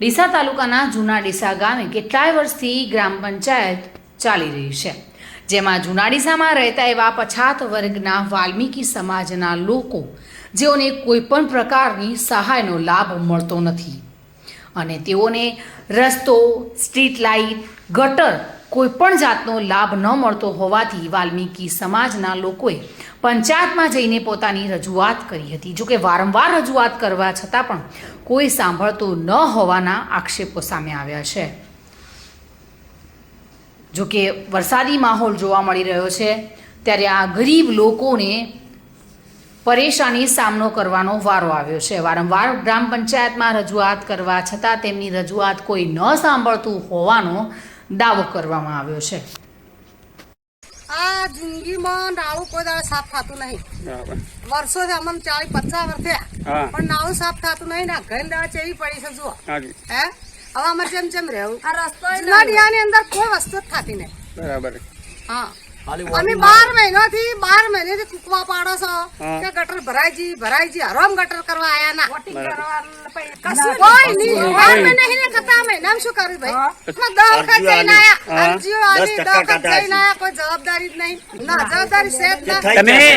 ડીસા તાલુકાના જૂના ડીસા ગામે કેટલાય વર્ષથી ગ્રામ પંચાયત ચાલી રહી છે. જેમાં જૂના ડીસામાં રહેતા એવા પછાત વર્ગના વાલ્મીકી સમાજના લોકો જેઓને કોઈપણ પ્રકારની સહાયનો લાભ મળતો નથી. અને તેઓને રસ્તો, સ્ટ્રીટ લાઇટ, ગટર કોઈપણ જાતનો લાભ ન મળતો હોવાથી વાલ્મીકી સમાજના લોકોએ પંચાયતમાં જઈને પોતાની રજૂઆત કરી હતી. જોકે વારંવાર રજૂઆત કરવા છતાં પણ કોઈ સાંભળતું ન હોવાના આક્ષેપો સામે આવ્યા છે. જોકે વરસાદી માહોલ જોવા મળી રહ્યો છે, ત્યારે આ ગરીબ લોકોને પરેશાની સામનો કરવાનો વારો આવ્યો છે. વારંવાર ગ્રામ પંચાયતમાં રજૂઆત કરવા છતાં તેમની રજૂઆત કોઈ ન સાંભળતું હોવાનો દાવો કરવામાં આવ્યો છે. આ જિંદગીમાં નાળું કોઈ દાડે સાફ થતું નહીં. વર્ષો વર્ષોથી અમને ચાલીસ પચાસ વર્ષ થયા. પણ નાળું સાફ થતું નહીં ને ઘર દાડે ચેવી પડી છે જુઓ. હે? હવે અમારે જેમ જેમ રહેવું. આ રસ્તો જુનાડિયાની અંદર કોઈ વસ્તુ જ થતી નહીં. બરાબર. હા. અમે બાર મહિનાથી બાર મહિનેથી કુકવા પાડો છો. કે ગટર ભરાઈજી ભરાઈજી હરામ ગટર કરવા આયા ના. કશું કોઈ નહીં. મહિનામાં શું કર્યું ભાઈ? કોઈ જવાબદારી જ નહીં. ના જવાબદારી છે જ ના.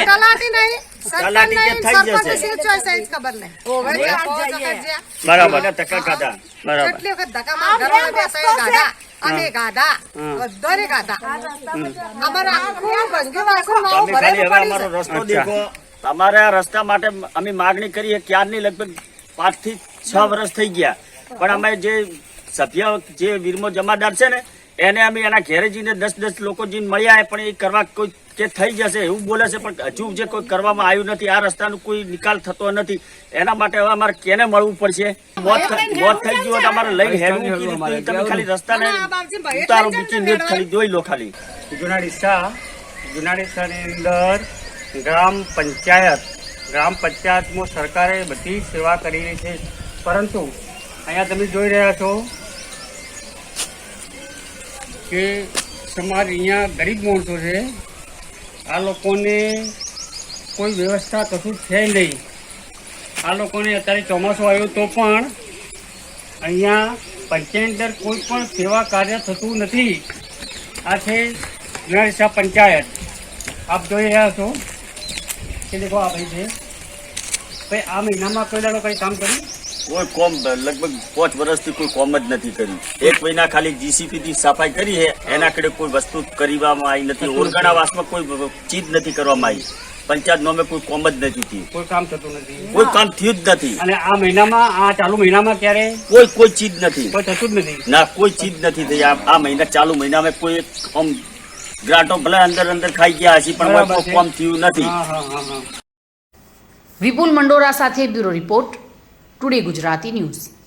તલાટી નહીં. બરાબર. ખાધા બરાબર. કેટલી વખત ધક્કા ગાધા. અમે ગાધા. ગાધા. અમારે આખું ભંગી વાસણ ભરેલું રસ્તો દેખો. અમારે આ રસ્તા માટે અમે માગણી કરીએ ક્યારની લગભગ પાંચથી છ વર્ષ થઈ ગયા. પણ અમે જે સભ્ય જે વીરમો જમાદાર છે ને એને અમે એના ઘેરે જઈને દસ દસ લોકો જઈને મળ્યા પણ એ કરવા કોઈ કે થઈ જશે એવું બોલે છે પણ હજુ જે કોઈ કરવામાં આવ્યું નથી આ રસ્તાનો કોઈ નિકાલ થતો નથી. એના માટે હવે અમારે કેને મળવું પડશે? મોત મોત થઈ ગયું અમારે લઈ કેવી તમે ખાલી રસ્તાને ઉતારો બીજી મૂકી ખાલી જોઈ લો ખાલી. જુનાડીસા જુનાડીસાની અંદર ગ્રામ પંચાયત ગ્રામ પંચાયતમાં સરકારે બધી સેવા કરી રહી છે. પરંતુ અહીંયા તમે જોઈ રહ્યા છો કે સમાજ અહીંયા ગરીબ માણસો છે, આ લોકોને કોઈ વ્યવસ્થા કશું છે નહીં. આ લોકોને અત્યારે ચોમાસું આવ્યું તો પણ અહીંયા પંચાયત અંદર કોઈ પણ સેવા કાર્ય થતું નથી. આ છે નરસા પંચાયત. આપ જોઈ રહ્યા છો. કે દેખો આ ભાઈ છે. ભાઈ, આ મહિનામાં કોઈ દાડો કંઈ કામ કર્યું? કોઈ કોમ લગભગ પાંચ વર્ષથી કોઈ કોમ જ નથી કર્યું. એક મહિના ખાલી જીસીપી થી સફાઈ કરી છે એના કડે કોઈ વસ્તુ કરવામાં આવી નથી. ઓરગાણા વાસમાં કોઈ ચીજ નથી કરવામાં આવી. પંચાયત નોમે કોઈ કોમ જ નથી થયું. કોઈ કામ થતું નથી. કોઈ કામ થયું જ નથી. અને આ મહિનામાં આ ચાલુ મહિનામાં ક્યારે? કોઈ કોઈ ચીજ નથી. કોઈ થતું જ નથી. ના કોઈ ચીજ નથી થઈ. આ આ મહિના ચાલુ મહિનામાં કોઈ કોમ આમ ગ્રાન્ટો ભલે અંદર અંદર ખાઈ ગયા હશે પણ કોઈ. કોમ થયું નથી. વિપુલ મંડોરા સાથે bureau report. Today Gujarati news.